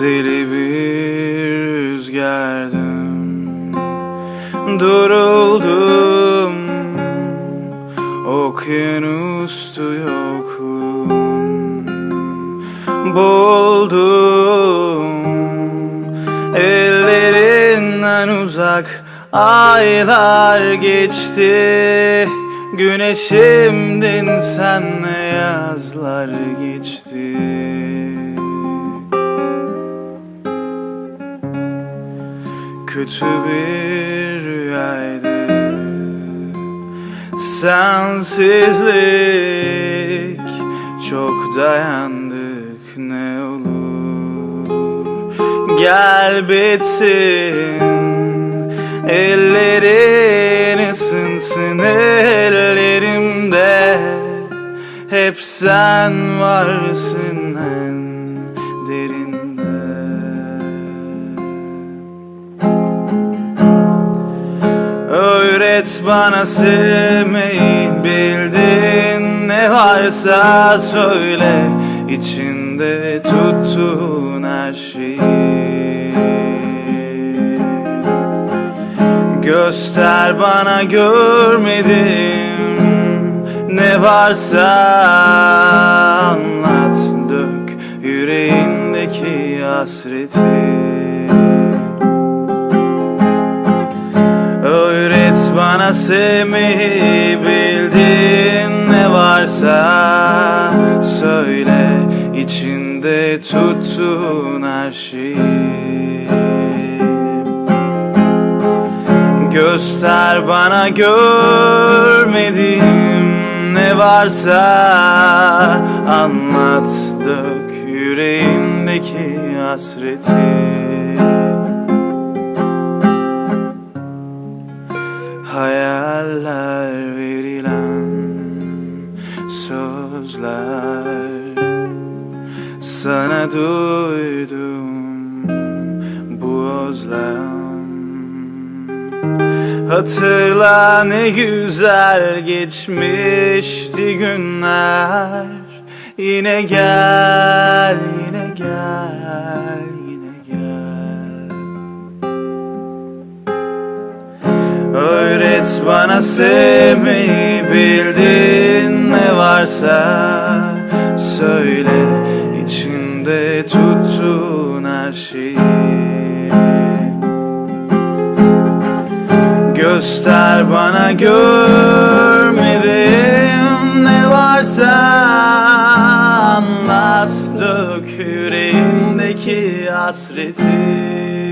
Deli bir rüzgardım. Duruldum Okyanustu yokluğum Boğuldum Ellerinden uzak Aylar geçti. Güneşimdin senle yazlar geçti. Kötü bir rüyaydı. Sensizlik Çok dayandık ne olur. Gel bitsin Ellerin ısınsın ellerimde Hep sen varsın. en Öğret bana sevmeyi bildin Ne varsa söyle. İçinde tuttuğun her şeyi. Göster bana görmedim Ne varsa anlat. Dök yüreğindeki hasreti bana sevmeyi bildin. Ne varsa Söyle içinde tuttuğun her şeyi. Göster bana görmedim ne varsa. Anlat dök yüreğindeki hasreti Hayaller verilen sözler. Sana duydum bu özlem. Hatırla ne güzel geçmişti günler. Yine gel, Öğret bana sevmeyi bildin. Ne varsa Söyle içinde tuttuğun her şeyi. Göster bana görmedim ne varsa Anlat dök yüreğindeki hasreti